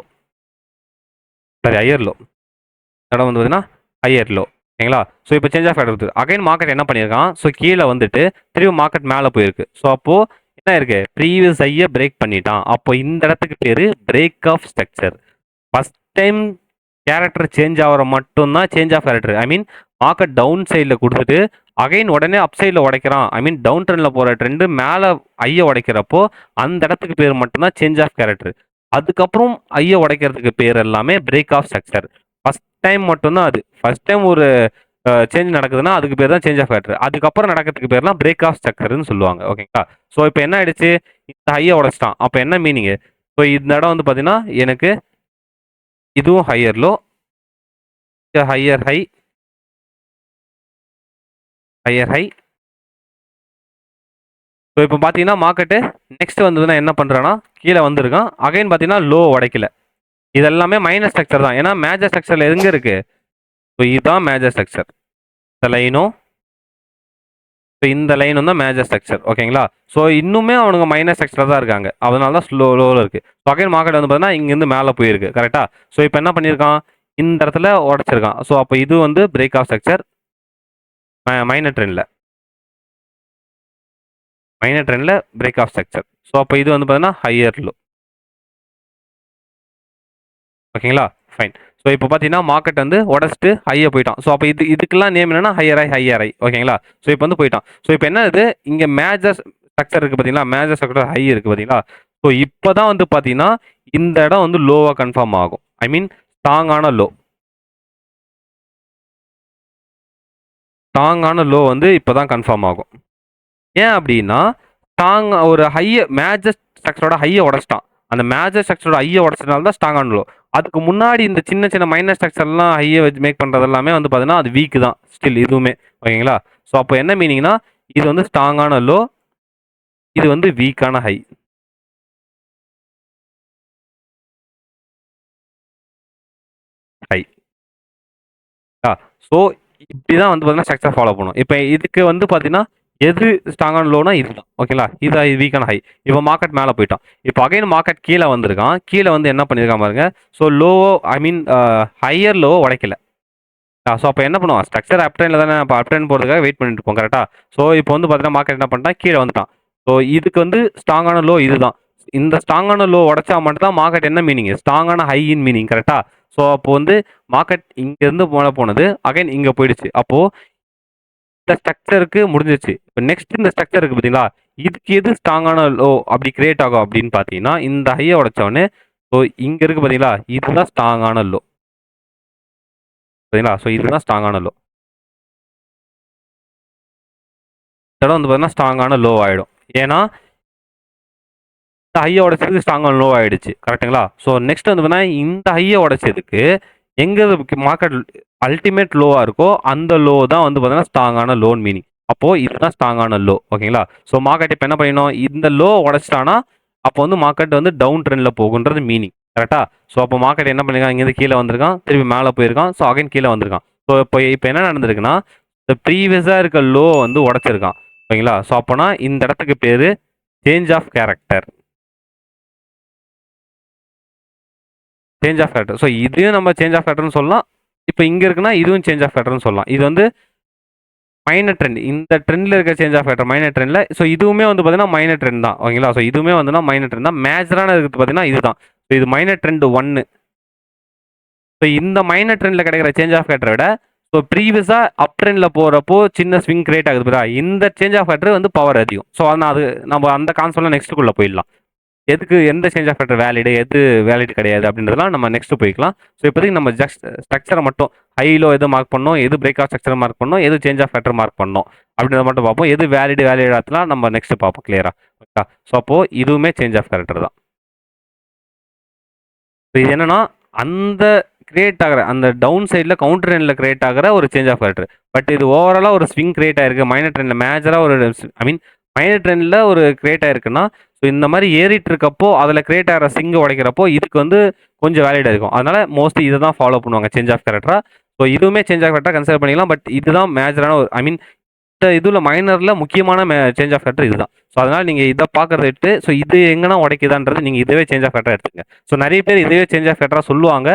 சரி ஹையர் லோ இடம் வந்து பார்த்தீங்கன்னா ஹையர் லோ ஓகேங்களா ஸோ இப்போ சேஞ்ச் ஆஃப் இருக்குது அகைன் மார்க்கெட் என்ன பண்ணியிருக்கான்? ஸோ கீழே வந்துட்டு திரும்ப மார்க்கெட் மேலே போயிருக்கு. ஸோ அப்போது என்ன இருக்குது ப்ரீவியஸ் ஐயை பிரேக் பண்ணிட்டான். அப்போ இந்த இடத்துக்கு பேர் break of structure first time character change ஆகிற மட்டும்தான் change of character I mean market down சைடில் கொடுத்துட்டு அகைன் உடனே அப் சைடில் உடைக்கிறான். ஐ மீன் டவுன் ட்ரெண்டில் போகிற ட்ரெண்டு மேலே ஐயை உடைக்கிறப்போ அந்த இடத்துக்கு பேர் மட்டும்தான் சேஞ்ச் ஆஃப் கேரக்டர் அதுக்கப்புறம் ஐயை உடைக்கிறதுக்கு பேர் எல்லாமே break of structure first time மட்டும்தான் அது. ஃபஸ்ட் டைம் ஒரு சேஞ்ச் நடக்குதுன்னா அதுக்கு பேர் தான் சேஞ்ச் ஆஃப் கேரக்டர் அதுக்கப்புறம் நடக்கிறதுக்கு பேர்லாம் பிரேக் ஆஃப் ஸ்ட்ரக்சர்னு சொல்லுவாங்க. ஓகேங்களா ஸோ இப்போ என்ன ஆயிடுச்சு? இந்த ஹையை உடைச்சிட்டான். அப்போ என்ன மீனிங்கு ஸோ இந்த இடம் வந்து பார்த்தீங்கன்னா எனக்கு இதுவும் higher low higher high higher high so இப்போ பார்த்தீங்கன்னா மார்க்கெட்டு நெக்ஸ்ட் வந்ததுன்னா என்ன பண்ணுறான்னா கீழே வந்திருக்கான். அகைன் பார்த்தீங்கன்னா லோ உடைக்கல. இது எல்லாமே மைனஸ் ஸ்ட்ரக்சர் தான். ஏன்னா மேஜர் ஸ்ட்ரக்சரில் எங்கே இருக்குது ஸோ இதுதான் மேஜர் ஸ்ட்ரக்சர் இந்த லைனும் ஸோ இந்த லைன் வந்து மேஜர் ஸ்ட்ரக்சர் ஓகேங்களா ஸோ இன்னுமே அவனுங்க மைனஸ் ஸ்ட்ரக்சர் தான் இருக்காங்க. அதனால தான் ஸ்லோ லோவில் இருக்குது ஸோ அகைன் மார்க்கெட் வந்து பார்த்தீங்கன்னா இங்கேருந்து மேலே போயிருக்கு கரெக்டாக ஸோ இப்போ என்ன பண்ணியிருக்கான் இந்த இடத்துல உடச்சிருக்கான். ஸோ அப்போ இது வந்து பிரேக் ஆஃப் ஸ்ட்ரக்சர் மைனர் ட்ரெண்டில் மைனர் ட்ரெண்டில் பிரேக் ஆஃப் ஸ்ட்ரக்சர் ஸோ அப்போ இது வந்து பார்த்தீங்கன்னா ஹையர் லோ ஓகேங்களா ஃபைன் ஸோ இப்போ பார்த்தீங்கன்னா மார்க்கெட் வந்து உடச்சிட்டு ஹையை போயிட்டான். ஸோ அப்போ இது இதுக்கெல்லாம் நேம் என்னன்னா ஹையர் ஐ ஹையர் ஐ ஓகேங்களா ஸோ இப்போ வந்து போயிட்டான். ஸோ இப்போ என்ன இது? இங்கே மேஜர் ஸ்ட்ரக்சர் இருக்குது பார்த்தீங்களா மேஜர் ஸ்ட்ரக்சர் ஹை இருக்குது பார்த்தீங்களா ஸோ இப்போ தான் வந்து பார்த்தீங்கன்னா இந்த இடம் வந்து லோவாக கன்ஃபார்ம் ஆகும். ஐ மீன் ஸ்ட்ராங்கான லோ ஸ்ட்ராங்கான லோ வந்து இப்போ தான் கன்ஃபார்ம் ஆகும். ஏன் அப்படின்னா ஸ்ட்ராங் ஒரு ஹைய மேஜர் ஸ்ட்ரக்சரோட ஹையை உடச்சிட்டான். அந்த மேஜர் ஸ்ட்ரக்சரோட ஹையை உடச்சதுனால தான் ஸ்ட்ராங் லோ அதுக்கு முன்னாடி இந்த சின்ன சின்ன மைனர் ஸ்ட்ரக்சர்லாம் ஹையை வச்சு மேக் பண்ணுறது எல்லாமே வந்து பார்த்தீங்கன்னா அது வீக் தான். ஸ்டில் இதுவுமே ஓகேங்களா ஸோ அப்போ என்ன மீனிங்னா இது வந்து ஸ்ட்ராங்கான லோ இது வந்து வீக்கான ஹை ஹை ஸோ இப்படி தான் வந்து பார்த்தீங்கன்னா ஸ்ட்ரக்சர் ஃபாலோ பண்ணும். இப்போ இதுக்கு வந்து பார்த்தீங்கன்னா எது ஸ்ட்ராங்கான லோனா இதுதான். ஓகேங்களா இது வீக்கான ஹை இப்போ மார்க்கெட் மேலே போயிட்டான். இப்போ அகைன் மார்க்கெட் கீழே வந்திருக்கான். கீழே வந்து என்ன பண்ணியிருக்கான் பாருங்க. ஸோ லோவோ ஐ மீன் ஹையர் லோவோ உடைக்கல. ஸோ அப்போ என்ன பண்ணுவோம் ஸ்ட்ரக்சர் அப்ட்ரெயினில் தானே இப்போ அப்ட்ரெயின் போகிறதுக்காக வெயிட் பண்ணிட்டு இருப்போம் கரெக்டாக ஸோ இப்போ வந்து பார்த்தீங்கன்னா மார்க்கெட் என்ன பண்ணிட்டான்? கீழே வந்துட்டான். ஸோ இதுக்கு வந்து ஸ்ட்ராங்கான லோ இதுதான். இந்த ஸ்ட்ராங்கான லோ உடச்சா மட்டும்தான் மார்க்கெட் என்ன மீனிங் ஸ்ட்ராங்கான ஹையின் மீனிங் கரெக்டாக ஸோ அப்போ வந்து மார்க்கெட் இங்கேருந்து போன போனது அகைன் இங்கே போயிடுச்சு. அப்போது இந்த ஸ்ட்ரக்சருக்கு முடிஞ்சிச்சு இப்போ நெக்ஸ்ட் இந்த ஸ்ட்ரக்சர் இருக்குது பார்த்தீங்களா இதுக்கு எது ஸ்ட்ராங்கான லோ அப்படி கிரியேட் ஆகும் அப்படின்னு பார்த்தீங்கன்னா இந்த ஹையை உடச்சவொடனே ஸோ இங்கே இருக்குது பார்த்தீங்களா இதுதான் ஸ்ட்ராங்கான லோ சரிங்களா? ஸோ இதுதான் ஸ்ட்ராங்கான லோ இடம் வந்து பார்த்தீங்கன்னா ஸ்ட்ராங்கான லோ ஆகிடும் ஏன்னா இந்த ஹையை உடைச்சதுக்கு ஸ்ட்ராங்கான லோ ஆகிடுச்சு கரெக்டுங்களா ஸோ நெக்ஸ்ட் வந்து பார்த்தீங்கன்னா இந்த ஹையை உடைச்சதுக்கு எங்கே மார்க்கெட் அல்டிமேட் லோவாக இருக்கோ அந்த லோ தான் வந்து பார்த்தீங்கன்னா ஸ்ட்ராங்கான லோன் மீனிங் அப்போது இதுதான் ஸ்ட்ராங்கான லோ ஓகேங்களா? ஸோ மார்க்கெட் இப்போ என்ன பண்ணணும் இந்த லோ உடச்சிட்டானா அப்போ வந்து மார்க்கெட் வந்து டவுன் ட்ரெண்டில் போகுன்றது மீனிங் கரெக்டா ஸோ அப்போ மார்க்கெட் என்ன பண்ணிருக்கான்? இங்கேருந்து கீழே வந்திருக்கான் திருப்பி மேலே போயிருக்கான் ஸோ அகைன் கீழே வந்திருக்கான். ஸோ இப்போ இப்போ என்ன நடந்திருக்குன்னா இந்த ப்ரீவியஸாக இருக்க லோ வந்து உடச்சிருக்கான் ஓகேங்களா? ஸோ அப்போனா இந்த இடத்துக்கு பேர் change of character change of character so இதையும் நம்ம சேஞ்ச் ஆஃப் கேரக்டர்னு சொல்லலாம் இப்போ இங்கே இருக்குன்னா இதுவும் சேஞ்ச் ஆஃப் கேரக்டர்னு சொல்லலாம். இது வந்து மைனர் ட்ரெண்ட் இந்த ட்ரெண்டில் இருக்க சேஞ்ச் ஆஃப் கேரக்டர் மைனர் ட்ரெண்டில் ஸோ இதுவுமே வந்து பார்த்தீங்கன்னா மைனர் ட்ரெண்ட் தான். ஓகேங்களா? ஸோ இதுவுமே வந்துன்னா மைனர் ட்ரெண்ட் தான். மேஜரான இருக்குது பார்த்தீங்கன்னா இதுதான். ஸோ இது மைனர் ட்ரெண்ட் ஒன்று ஸோ இந்த மைனர் ட்ரெண்டில் கிடைக்கிற சேஞ்ச் ஆஃப் கேரக்டரை விட ஸோ ப்ரீவியஸாக அப் ட்ரெண்டில் போகிறப்போ சின்ன ஸ்விங் கிரியேட் ஆகுது பார்த்தா இந்த சேஞ்ச் ஆஃப் கேரக்டர் வந்து பவர் அதிகம். ஸோ அதனால் அது நம்ம அந்த கான்செப்ட்லாம் நெக்ஸ்ட்டுக்குள்ளே போயிடலாம். எதுக்கு எந்த சேஞ்ச் ஆஃப் ஃபேக்டர் வேலிடு எது வேலிட் கிடையாது அப்படின்றதெல்லாம் நம்ம நெக்ஸ்ட் போய்க்கலாம். ஸோ இப்போதைக்கு நம்ம ஜஸ்ட் ஸ்ட்ரக்சரை மட்டும் ஹைலோ எது மார்க் பண்ணோம் எது பிரேக் ஆஃப் ஸ்ட்ரக்சர் மார்க் பண்ணோம் எது சேஞ்ச் ஆஃப் ஃபேக்டர் மார்க் பண்ணோம் அப்படின்றத மட்டும் பார்ப்போம். எது வேலிடு வேலிடாத்துலாம் நம்ம நெக்ஸ்ட் பார்ப்போம் கிளியரா ஓகே ஸோ அப்போது இதுவுமே சேஞ்ச் ஆஃப் கேரக்டர் தான். ஸோ இது என்னன்னா அந்த கிரியேட் ஆகிற அந்த டவுன் சைடில் கவுண்டர் ட்ரெண்டில் கிரியேட் ஆகிற ஒரு சேஞ்ச் ஆஃப் கேரக்டர் பட் இது ஓவராலாக ஒரு ஸ்விங் கிரியேட் ஆயிருக்கு. மைனர் ட்ரெண்டில் மேஜராக ஒரு ஐ மீன் மைனர் ட்ரெண்டில் ஒரு கிரியேட் ஆயிருக்குன்னா ஸோ இந்த மாதிரி ஏறிட்டு இருக்கப்போ அதில் கிரியேட் ஆகிற சிங்கை உடைக்கிறப்போ இதுக்கு வந்து கொஞ்சம் வேலிடாக இருக்கும். அதனால மோஸ்ட்லி இதை தான் ஃபாலோ பண்ணுவாங்க சேஞ்ச் ஆஃப் கேரக்டரா ஸோ இதுவுமே சேஞ்ச் ஆஃப் கேரக்டராக கன்சிடர் பண்ணிக்கலாம் பட் இதுதான் மேஜரான ஒரு ஐ மீன் இந்த இதில் மைனரில் முக்கியமான மே சேஞ்ச் ஆஃப் கேரக்டர் இதுதான். ஸோ அதனால் நீங்கள் இதை பார்க்கறத விட்டு ஸோ இது எங்கன்னா உடைக்குதான்றது நீங்கள் இதுவே சேஞ்ச் ஆஃப் கேரக்டர் எடுத்துங்க ஸோ நிறைய பேர் இதுவே சேஞ்ச் ஆஃப் கேரக்டராக சொல்லுவாங்க.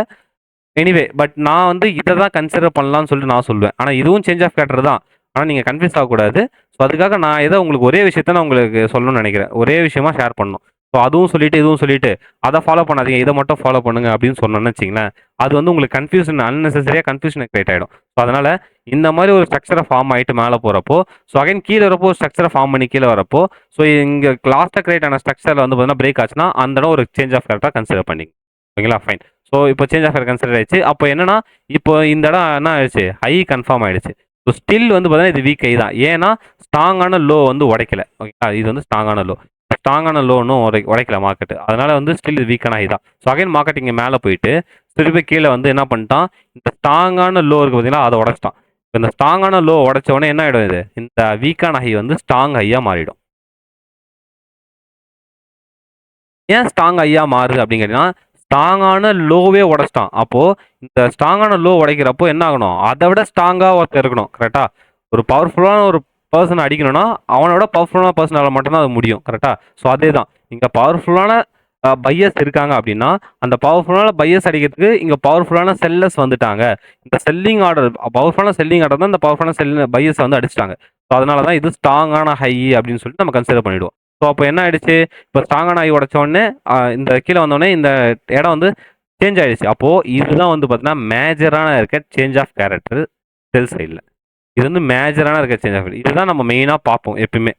எனிவே பட் நான் வந்து இதை தான் கன்சிடர் பண்ணலாம்னு சொல்லிட்டு நான் சொல்லுவேன் ஆனால் இதுவும் சேஞ்ச் ஆஃப் கேரக்டர் தான். ஆனால் நீங்கள் கன்ஃபியூஸ் ஆகக்கூடாது. ஸோ அதுக்காக நான் ஏதோ உங்களுக்கு ஒரே விஷயத்த நான் உங்களுக்கு சொல்லணும்னு நினைக்கிறேன். ஒரே விஷயமா ஷேர் பண்ணணும். ஸோ அதுவும் சொல்லிட்டு இதுவும் சொல்லிட்டு அதை ஃபாலோ பண்ணாதீங்க. இதை மட்டும் ஃபாலோ பண்ணுங்க அப்படின்னு சொன்னோன்னு வச்சிங்களேன் அது வந்து உங்களுக்கு கன்ஃபியூஷன் அன்னெசரியாக கன்ஃபியூஷன் கிரியேட் ஆகிடும் ஸோ அதனால் இந்த மாதிரி ஒரு ஸ்ட்ரக்சரை ஃபார்ம் ஆகிட்டு மேலே போகிறப்போ ஸோ அகைன் கீழே வரப்போ ஒரு ஸ்ட்ரக்சரை ஃபார்ம் பண்ணி கீழே வரப்போ ஸோ இங்கே லாஸ்ட்டாக கிரியேட் ஆன ஸ்ட்ரக்சரில் வந்து பார்த்தீங்கன்னா பிரேக் ஆச்சுன்னா அந்த இடம் ஒரு சேஞ்ச் ஆஃப் கேரக்டராக கன்சிடர் பண்ணிங்க ஓகேங்களா? ஃபைன் ஸோ இப்போ சேஞ்ச் ஆஃப் கன்சிடர் ஆயிடுச்சு. அப்போ என்னன்னா இப்போ இந்த இடம் என்ன ஆயிடுச்சு? ஹை கன்ஃபார்ம் ஆயிடுச்சு. ஸோ ஸ்டில் வந்து பார்த்தீங்கன்னா இது வீக் ஐ தான். ஏன்னா ஸ்ட்ராங்கான லோ வந்து உடைக்கல. ஓகேங்களா இது வந்து ஸ்ட்ராங்கான லோ ஸ்ட்ராங்கான லோனும் உடை உடைக்கல மார்க்கெட் அதனால் வந்து ஸ்டில் இது வீக்கான ஹை தான். ஸோ அகைன் மார்க்கெட் இங்கே மேலே போயிட்டு திருப்பி கீழே வந்து என்ன பண்ணிட்டான்? இந்த ஸ்ட்ராங்கான லோ இருக்குது பார்த்தீங்களா அதை உடைச்சிட்டான். இப்போ இந்த ஸ்ட்ராங்கான லோ உடைச்ச உடனே என்ன ஆகிடும் இது? இந்த வீக்கான ஹை வந்து ஸ்ட்ராங் ஹையாக மாறிடும். ஏன் ஸ்ட்ராங் ஹையாக மாறுது அப்படின்னு ஸ்ட்ராங்கான லோவே உடைச்சிட்டான். அப்போது இந்த ஸ்ட்ராங்கான லோ உடைக்கிறப்போ என்ன ஆகணும்? அதை விட ஸ்ட்ராங்காக ஒருத்தர் இருக்கணும். கரெக்டாக ஒரு பவர்ஃபுல்லான ஒரு பர்சன் அடிக்கணும்னா அவனோட பவர்ஃபுல்லான பர்சனால் மட்டும்தான் அது முடியும் கரெக்டாக ஸோ அதே தான் இங்கே பவர்ஃபுல்லான பையஸ் இருக்காங்க அப்படின்னா அந்த பவர்ஃபுல்லான பையஸ் அடிக்கிறதுக்கு இங்கே பவர்ஃபுல்லான செல்லர்ஸ் வந்துட்டாங்க. இந்த செல்லிங் ஆர்டர் பவர்ஃபுல்லான செல்லிங் ஆர்டர் தான் இந்த பவர்ஃபுல்லான செல் பையஸை வந்து அடிச்சிட்டாங்க. ஸோ அதனால தான் இது ஸ்ட்ராங்கான ஹை அப்படின்னு சொல்லிட்டு நம்ம கன்சிடர் பண்ணிவிடுவோம் ஸோ அப்போ என்ன ஆயிடுச்சு? இப்போ ஸ்ட்ராங்கான ஹை உடச்சோடனே இந்த கீழே வந்தோடனே இந்த இடம் வந்து சேஞ்ச் ஆகிடுச்சு அப்போது இதுதான் வந்து பார்த்தீங்கன்னா மேஜரான இருக்க சேஞ்ச் ஆஃப் கேரக்டர் செல் சைடில் இது வந்து மேஜரான இருக்க சேஞ்ச் ஆஃப் இதுதான் நம்ம மெயினாக பார்ப்போம் எப்பயுமே.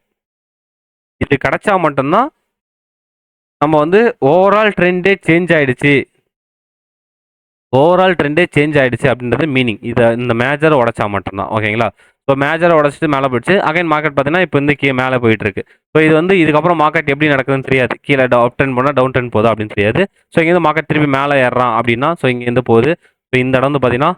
இது கிடைச்சா மட்டும்தான் நம்ம வந்து ஓவரால் ட்ரெண்டே சேஞ்ச் ஆகிடுச்சு ஓவரால் ட்ரெண்டே சேஞ்ச் ஆகிடுச்சு அப்படின்றது மீனிங் இதை இந்த மேஜரை உடைச்சா மட்டும்தான். ஓகேங்களா ஸோ மேஜரை உடச்சிட்டு மேலே போயிடுச்சு. அகைன் மார்க்கெட் பார்த்தீங்கன்னா இப்போ வந்து கீழே மேலே போயிட்டு இருக்கு ஸோ இது வந்து இதுக்கப்புறம் மார்க்கெட் எப்படி நடக்குதுன்னு தெரியாது. கீழே அப் ட்ரெண்ட் போனால் டவுன் ட்ரெண்ட் போதும் அப்படின்னு தெரியாது. ஸோ இங்கேருந்து மார்க்கெட் திருப்பி மேலே ஏறுறான் அப்படின்னா ஸோ இங்கேருந்து போகுது. ஸோ இந்த இடம் வந்து பார்த்தீங்கன்னா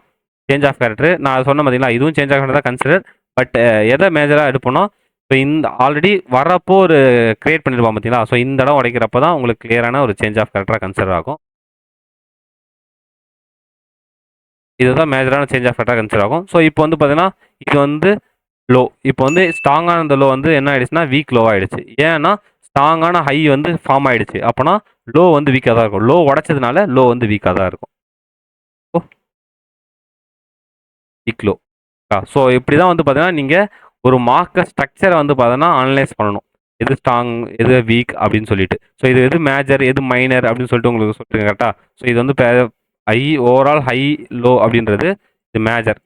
சேஞ்ச் ஆஃப் கேரக்டர் நான் சொன்ன பார்த்தீங்களா இதுவும் சேஞ்ச் ஆஃப் தான் கன்சிடர் பட் எதை மேஜராக எடுப்போம்னா ஸோ இந்த ஆல்ரெடி வரப்போ ஒரு கிரியேட் பண்ணியிருப்பான் பார்த்தீங்களா ஸோ இந்த இடம் உடைக்கிறப்ப தான் உங்களுக்கு கிளியரான ஒரு சேஞ்ச் ஆஃப் கேரக்டராக கன்சிடர் ஆகும். இதுதான் மேஜரான சேஞ்ச் ஆஃப் கேரக்டராக கன்சிடர் ஆகும். ஸோ இப்போ வந்து பார்த்தீங்கன்னா இது வந்து லோ இப்போ வந்து ஸ்ட்ராங்கான இந்த லோ வந்து என்ன ஆயிடுச்சுன்னா வீக் லோ ஆயிடுச்சு. ஏன்னா ஸ்ட்ராங்கான ஹை வந்து ஃபார்ம் ஆயிடுச்சு. அப்போனா லோ வந்து வீக்காக தான் இருக்கும். லோ உடச்சதுனால லோ வந்து வீக்காக தான் இருக்கும். வீக் ஸோ இப்படி தான் வந்து பார்த்தீங்கன்னா நீங்கள் ஒரு மார்க்கர் ஸ்ட்ரக்சரை வந்து பார்த்தீங்கன்னா அனலைஸ் பண்ணணும். எது ஸ்ட்ராங் எது வீக் அப்படின்னு சொல்லிட்டு. ஸோ இது எது மேஜர் எது மைனர் அப்படின்னு சொல்லிட்டு உங்களுக்கு சொல்லிட்டு கரெக்டாக ஸோ இது வந்து ஹை ஓவரால் ஹை லோ அப்படின்றது இது மேஜர்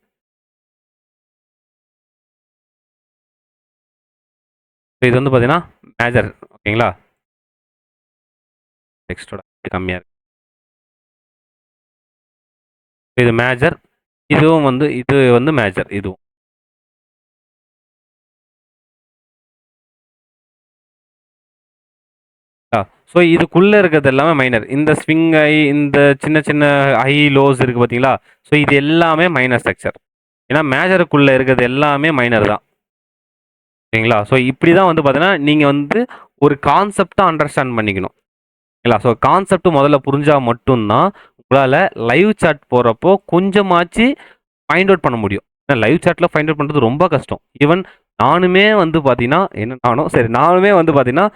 இது வந்து பார்த்தீங்கன்னா மேஜர் ஓகேங்களா? நெக்ஸ்டோட கம்மியாக இருக்கு. இது மேஜர் இதுவும் வந்து இது வந்து மேஜர் இதுவும். ஸோ இதுக்குள்ளே இருக்கிறது எல்லாமே மைனர் இந்த ஸ்விங் ஐ இந்த சின்ன சின்ன ஹை லோஸ் இருக்குது பார்த்தீங்களா ஸோ இது எல்லாமே மைனர் ஸ்ட்ரக்சர் ஏன்னா மேஜருக்குள்ளே இருக்கிறது எல்லாமே மைனர் தான். சரிங்களா? ஸோ இப்படி தான் வந்து பார்த்தீங்கன்னா நீங்கள் வந்து ஒரு கான்செப்டாக அண்டர்ஸ்டாண்ட் பண்ணிக்கணும். ஓகேங்களா ஸோ கான்செப்ட் முதல்ல புரிஞ்சால் மட்டும்தான் உங்களால் லைவ் சாட் போகிறப்போ கொஞ்சமாச்சு ஃபைண்ட் அவுட் பண்ண முடியும். ஏன்னா லைவ் சாட்டில் ஃபைண்ட் அவுட் பண்ணுறது ரொம்ப கஷ்டம். ஈவன் நானுமே வந்து பார்த்தீங்கன்னா என்ன நானும் சரி நானுமே வந்து பார்த்தீங்கன்னா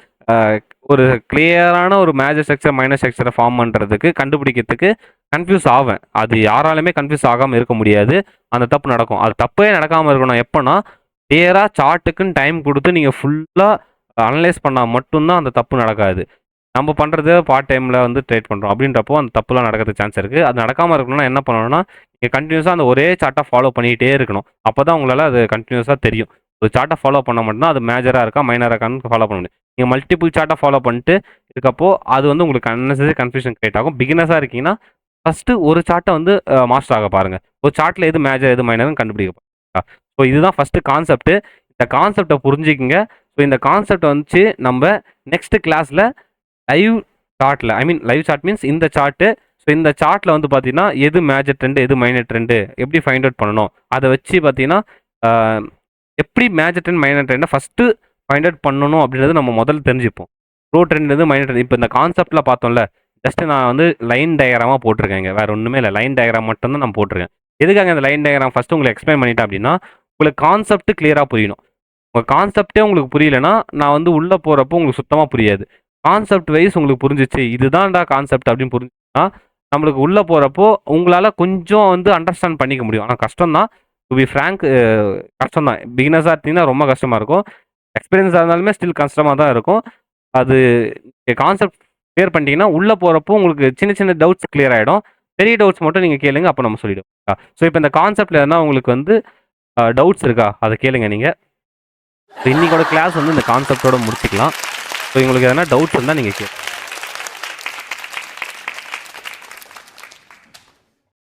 ஒரு கிளியரான ஒரு மேஜர் ஸ்ட்ரக்சர் மைனர் ஸ்ட்ரக்சரை ஃபார்ம் பண்ணுறதுக்கு கண்டுபிடிக்கிறதுக்கு கன்ஃபியூஸ் ஆவேன். அது யாராலுமே கன்ஃபியூஸ் ஆகாமல் இருக்க முடியாது. அந்த தப்பு நடக்கும். அது தப்பே நடக்காமல் இருக்கணும். எப்போனா கிளியராக சார்ட்டுக்குன்னு டைம் கொடுத்து நீங்கள் ஃபுல்லாக அனலைஸ் பண்ணால் மட்டும்தான் அந்த தப்பு நடக்காது. நம்ம பண்ணுறது பார்ட் டைமில் வந்து ட்ரேட் பண்ணுறோம் அப்படின்றப்போ அந்த தப்புலாம் நடக்கிறது சான்ஸ் இருக்குது அது நடக்காமல் இருக்கணும்னா என்ன பண்ணணும்னா நீங்கள் கண்டினியூஸாக அந்த ஒரே சார்ட்டை ஃபாலோ பண்ணிகிட்டே இருக்கணும். அப்போ தான் உங்களால் அது கண்டினியூஸாக தெரியும். ஒரு சார்ட்டை ஃபாலோ பண்ண மட்டும்தான் அது மேஜராக இருக்கா மைனராக இருக்கான்னு ஃபாலோ பண்ண முடியும். நீங்கள் மல்டிபிள் சார்ட்டை ஃபாலோ பண்ணிட்டு இருக்கப்போ அது வந்து உங்களுக்கு அன்னெசரி கன்ஃபியூஷன் கிரியேட் ஆகும். பிகினஸாக இருக்கீங்கன்னா ஃபஸ்ட்டு ஒரு சார்ட்டை வந்து மாஸ்டர் ஆக பாருங்கள் ஒரு சார்ட்டில் எது மேஜர் எது மைனர்னு கண்டுபிடிக்க பாருங்க. ஸோ இதுதான் ஃபஸ்ட்டு கான்செப்ட்டு இந்த கான்செப்டை புரிஞ்சுக்கிங்க. ஸோ இந்த கான்செப்ட் வந்து நம்ம நெக்ஸ்ட் கிளாஸில் லைவ் சார்ட்டில் I mean live chart means இந்த சார்ட்டு ஸோ இந்த சார்ட்டில் வந்து பார்த்தீங்கன்னா எது மேஜர் ட்ரெண்டு எது மைனர் ட்ரெண்டு எப்படி ஃபைண்ட் அவுட் பண்ணணும்? அதை வச்சு பார்த்தீங்கன்னா எப்படி மேஜர் ட்ரெண்ட் மைனர் ட்ரெண்டை ஃபஸ்ட்டு ஃபைண்ட் அவுட் பண்ணணும் அப்படின்றது நம்ம முதல்ல தெரிஞ்சுப்போம். ப்ரோ ட்ரெண்ட் எது மைனர் ட்ரெண்ட் இப்போ இந்த கான்செப்ட்டில் பார்த்தோம்ல ஜஸ்ட்டு நான் வந்து லைன் டயக்ராமாக போட்டிருக்கேங்க வேறு ஒன்றுமே இல்லை லைன் டயக்ராம் மட்டும்தான் நான் போட்டிருக்கேன். எதுக்காக இந்த லைன் டயக்ராம் ஃபஸ்ட்டு உங்களுக்கு எக்ஸ்பிளைன் பண்ணிட்டேன் அப்படின்னா உங்களுக்கு கான்செப்ட் கிளியராக புரியணும். உங்கள் கான்செப்டே உங்களுக்கு புரியலைன்னா நான் வந்து உள்ளே போகிறப்போ உங்களுக்கு சுத்தமாக புரியாது. கான்செப்ட் வைஸ் உங்களுக்கு புரிஞ்சிச்சு. இதுதான்டா கான்செப்ட் அப்படின்னு புரிஞ்சுன்னா நம்மளுக்கு உள்ளே போகிறப்போ உங்களால் கொஞ்சம் வந்து அண்டர்ஸ்டாண்ட் பண்ணிக்க முடியும். ஆனால் கஷ்டம் தான் டு பி ஃப்ரேங்க் கஷ்டம் தான் பிகினர்ஸாக இருந்தீங்கன்னா ரொம்ப கஷ்டமாக இருக்கும். எக்ஸ்பீரியன்ஸாக இருந்தாலுமே ஸ்டில் கஷ்டமாக தான் இருக்கும். அது கான்செப்ட் கிளியர் பண்ணிட்டீங்கன்னா உள்ளே போகிறப்போ உங்களுக்கு சின்ன சின்ன டவுட்ஸ் கிளியர் ஆகிடும் பெரிய டவுட்ஸ் மட்டும் நீங்கள் கேளுங்க அப்போ நம்ம சொல்லிவிடுவோம் ஸோ இப்போ இந்த கான்செப்டில் எதனா உங்களுக்கு வந்து டவுட்ஸ் இருக்கா? அதை கேளுங்க நீங்கள் இன்னைக்கோட கிளாஸ் வந்து இந்த கான்செப்டோட முடிச்சுக்கலாம். ஸோ உங்களுக்கு எதனா டவுட்ஸ் இருந்தால் நீங்கள் கேளுங்க.